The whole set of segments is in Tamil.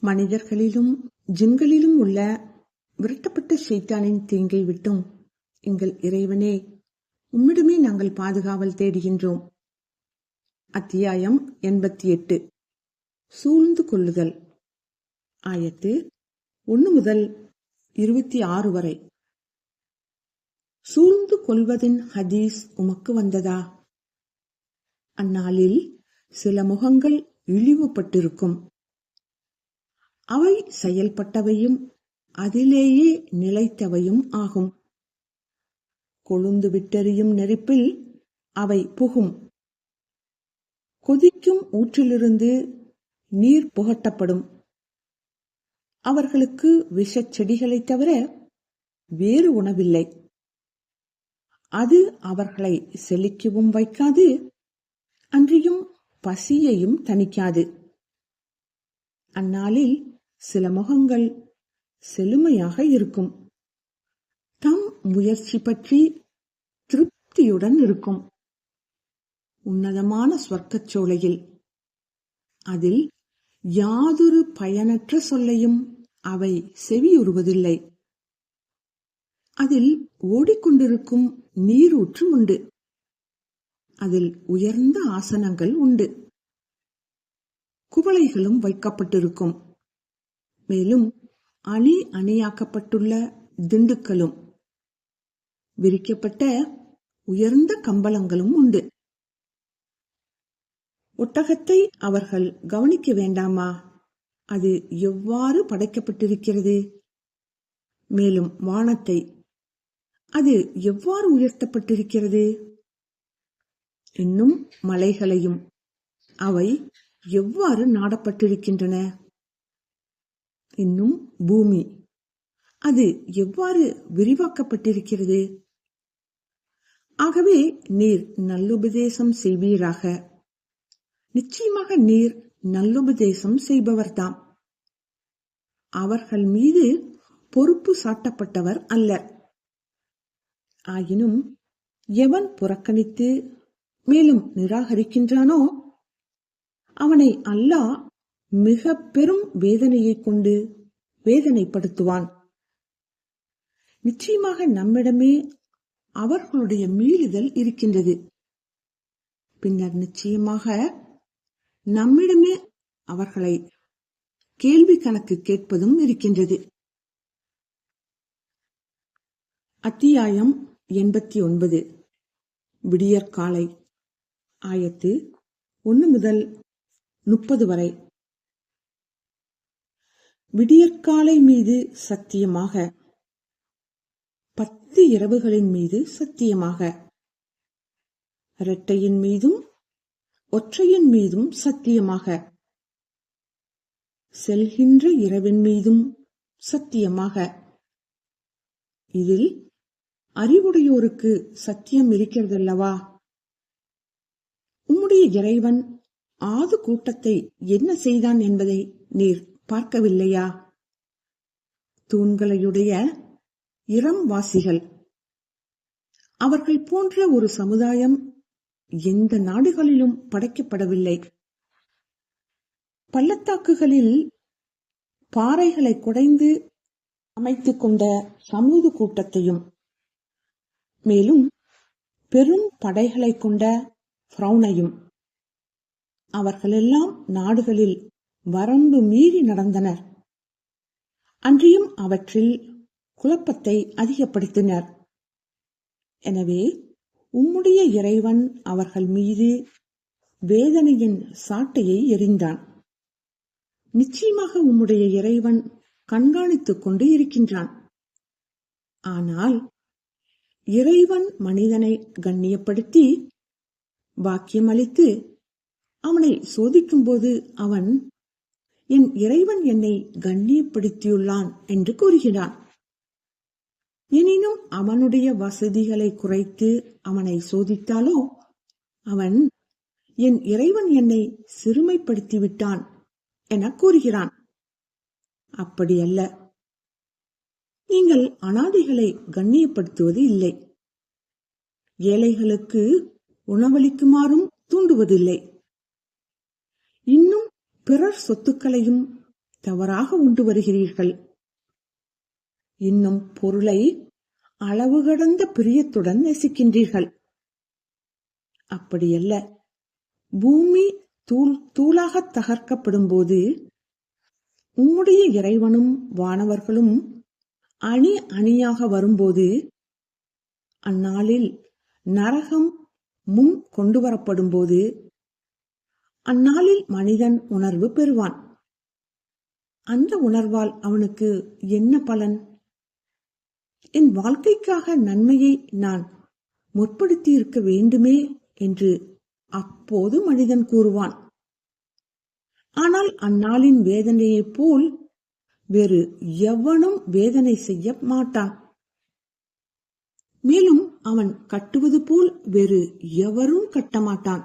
மனிதர்களிலும் ஜின்களிலும் உள்ள விரட்டப்பட்ட ஷைத்தானின் தீங்கை விட்டும் எங்கள் இறைவனே உம்மிடமே நாங்கள் பாதுகாவல் தேடுகின்றோம். அத்தியாயம் எண்பத்தி எட்டு சூழ்ந்து கொள்ளுதல். ஆயத்து ஒன்று முதல் இருபத்தி ஆறு வரை. சூழ்ந்து கொள்வதின் ஹதீஸ் உமக்கு வந்ததா? அந்நாளில் சில முகங்கள் இழிவுபட்டிருக்கும். அவை செயல்பட்டவையும் அதிலேயே நிலைத்தவையும் ஆகும். கொழுந்து விட்டெறியும் நெருப்பில் அவை புகும். கொதிக்கும் ஊற்றிலிருந்து நீர் புகட்டப்படும். அவர்களுக்கு விஷச் செடிகளைத் தவிர வேறு உணவில்லை. அது அவர்களை செழிக்கவும் வைக்காது அன்றியும் பசியையும் தணிக்காது. அந்நாளில் சில முகங்கள் செழுமையாக இருக்கும். தம் முயற்சி பற்றி திருப்தியுடன் இருக்கும். உன்னதமான ஸ்வர்க்கச் சோலையில். அதில் யாதொரு பயனற்ற சொல்லையும் அவை செவியுறுவதில்லை. அதில் ஓடிக்கொண்டிருக்கும் நீரூற்று உண்டு. அதில் உயர்ந்த ஆசனங்கள் உண்டு. குவளைகளும் வைக்கப்பட்டிருக்கும். மேலும் அணி அணியாக்கப்பட்டுள்ள திண்டுக்களும் விரிக்கப்பட்ட உயர்ந்த கம்பளங்களும் உண்டு. ஒட்டகத்தை அவர்கள் கவனிக்க வேண்டாமா? அது எவ்வாறு படைக்கப்பட்டிருக்கிறது? மேலும் வானத்தை அது எவ்வாறு உயர்த்தப்பட்டிருக்கிறது? இன்னும் மலைகளையும் அவை எவ்வாறு நாடப்பட்டிருக்கின்றன? இன்னும் பூமி. அது எவ்வாறு விரிவாக்கப்பட்டிருக்கிறது? ஆகவே நீர் நல்லுபதேசம் செய்வீராக. நிச்சயமாக நீர் நல்லுபதேசம் செய்பவர்தாம். அவர்கள் மீது பொறுப்பு சாட்டப்பட்டவர் அல்லர் ஆயினும் எவன் புறக்கணித்து மேலும் நிராகரிக்கின்றானோ அவனை அல்லாஹ் மிக பெரும் வேதனையை கொண்டு வேதனைப்படுத்துவான். நிச்சயமாக நம்மிடமே அவர்களுடைய மீளுதல் இருக்கின்றது. பின்னர் நிச்சயமாக நம்மிடமே அவர்களை கேள்வி கணக்கு கேட்பதும் இருக்கின்றது. அத்தியாயம் எண்பத்தி ஒன்பது. விடியற்காலை ஆயத்து ஒன்று முதல் முப்பது வரை. விடியற்காலை மீது சத்தியமாக பத்து இரவுகளின் மீது சத்தியமாக. இரட்டையின் மீதும் ஒற்றையின் மீதும் சத்தியமாக. செல்கின்ற இரவின் மீதும் சத்தியமாக. இதில் அறிவுடையோருக்கு சத்தியம் இருக்கிறதல்லவா? உம்முடைய இறைவன் ஆது கூட்டத்தை என்ன செய்தான் என்பதை நீர் பார்க்கவில்லையா? தூண்களையுடைய இளம்வாசிகள். அவர்கள் போன்ற ஒரு சமுதாயம் எந்த நாடுகளிலும் படைக்கப்படவில்லை. பள்ளத்தாக்குகளில் பாறைகளை குடைந்து அமைத்துக் கொண்ட சமூது கூட்டத்தையும் மேலும் பெரும் படைகளை கொண்ட ஃப்ரௌனையும் அவர்களெல்லாம் நாடுகளில் வரம்பு மீறி நடந்தனர். அன்றியும் அவற்றில் குழப்பத்தை அதிகப்படுத்தினர். எனவே உம்முடைய இறைவன் அவர்கள் மீது வேதனையின் சாட்டையை எறிந்தான். நிச்சயமாக உம்முடைய இறைவன் கண்காணித்துக் கொண்டு இருக்கின்றான். ஆனால் இறைவன் மனிதனை கண்ணியப்படுத்தி பாக்கியமளித்து அவனை சோதிக்கும்போது அவன் என் இறைவன் என்னை கண்ணியப்படுத்தியுள்ளான் என்று கூறுகிறான். எனினும் அவனுடைய வசதிகளை குறைத்து அவனை சோதித்தாலோ? அவன் என் இறைவன் என்னை சிறுமைப்படுத்தி விட்டான் என கூறுகிறான். அப்படியல்ல நீங்கள் அனாதைகளை கண்ணியப்படுத்துவது இல்லை. ஏழைகளுக்கு உணவளிக்குமாறும் தூண்டுவதில்லை. இன்னும் பிறர் சொத்துக்களையும் தவறாக உண்டு வருகிறீர்கள் இன்னும் பொருளை அளவு கடந்த பிரியத்துடன் நேசிக்கின்றீர்கள். அப்படியல்ல. பூமி தூள் தூளாக தகர்க்கப்படும் போது உம்முடைய இறைவனும் வானவர்களும் அணி அணியாக வரும்போது அந்நாளில் நரகம் முன் கொண்டு வரப்படும் போது அந்நாளில் மனிதன் உணர்வு பெறுவான். அந்த உணர்வால் அவனுக்கு என்ன பலன்? என் வாழ்க்கைக்காக நன்மையை நான் முற்படுத்தி இருக்க வேண்டுமே என்று அப்போது மனிதன் கூறுவான். ஆனால் அந்நாளின் வேதனையைப் போல் வேறு எவனும் வேதனை செய்ய மாட்டான். மேலும் அவன் கட்டுவது போல் வேறு எவரும் கட்டமாட்டான்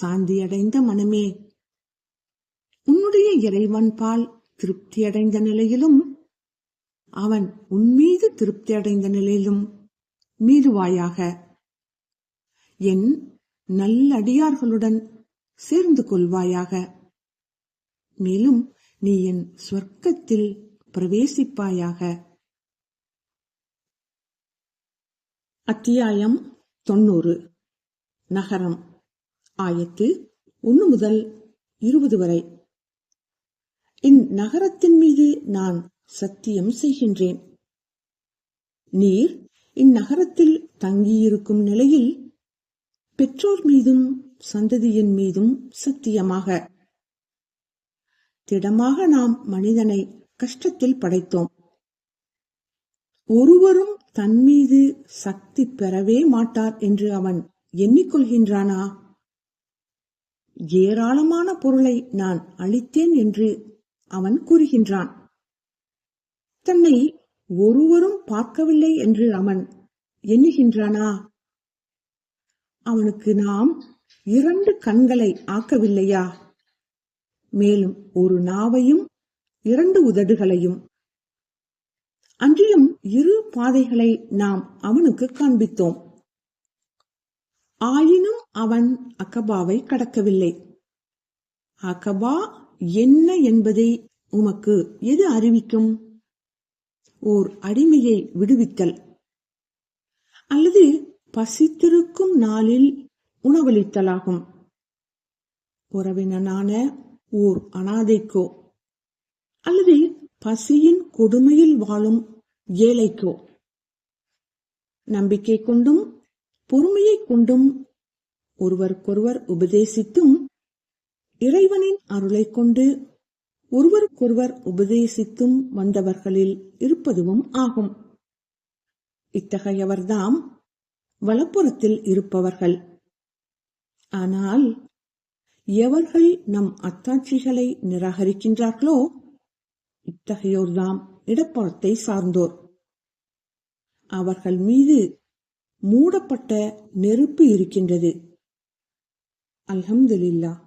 சாந்தியடைந்த மனமே. உன்னுடைய இறைவன் பால் திருப்தியடைந்த நிலையிலும் அவன் உன்மீது திருப்தியடைந்த நிலையிலும் மீறுவாயாக. என் நல்லடியார்களுடன் சேர்ந்து கொள்வாயாக. மேலும் நீ என் சொர்க்கத்தில் பிரவேசிப்பாயாக. அத்தியாயம் தொண்ணூறு. நகரம். ஆயத்து ஒன்று முதல் இருபது வரை. இந்நகரத்தின் மீது நான் சத்தியம் செய்கின்றேன். நீர் இந்நகரத்தில் தங்கியிருக்கும் நிலையில் பெற்றோர் மீதும் சந்ததியின் மீதும் சத்தியமாக. திடமாக நாம் மனிதனை கஷ்டத்தில் படைத்தோம். ஒருவரும் தன் மீது சக்தி பெறவே மாட்டார் என்று அவன் எண்ணிக்கொள்கின்றானா? ஏராளமான பொருளை நான் அளித்தேன் என்று அவன் கூறுகின்றான். தன்னை ஒருவரும் பார்க்கவில்லை என்று அவன் எண்ணுகின்றானா? அவனுக்கு நாம் இரண்டு கண்களை ஆக்கவில்லையா? மேலும் ஒரு நாவையும் இரண்டு உதடுகளையும். அன்றியும் இரு பாதைகளை நாம் அவனுக்கு காண்பித்தோம். ஆயின அவன் அகபாவை கடக்கவில்லை. அகபா என்ன என்பதை உமக்கு எது அறிவிக்கும்? ஓர் அடிமையை விடுவித்தல். அல்லது பசித்திருக்கும் நாளில் உணவளித்தலாகும். உறவினனான ஓர் அனாதைக்கோ அல்லது பசியின் கொடுமையில் வாழும் ஏழைக்கோ. நம்பிக்கை கொண்டும் பொறுமையை கொண்டும் ஒருவருக்கொருவர் உபதேசித்தும் இறைவனின் அருளைக் கொண்டு ஒருவருக்கொருவர் உபதேசித்தும் வந்தவர்களில் இருப்பதுவும் ஆகும். இத்தகையவர்தாம் வலப்புறத்தில் இருப்பவர்கள். ஆனால் எவர்கள் நம் அத்தாட்சிகளை நிராகரிக்கின்றார்களோ இத்தகையோர்தாம் இடப்புறத்தை சார்ந்தோர். அவர்கள் மீது மூடப்பட்ட நெருப்பு இருக்கின்றது. الحمد لله.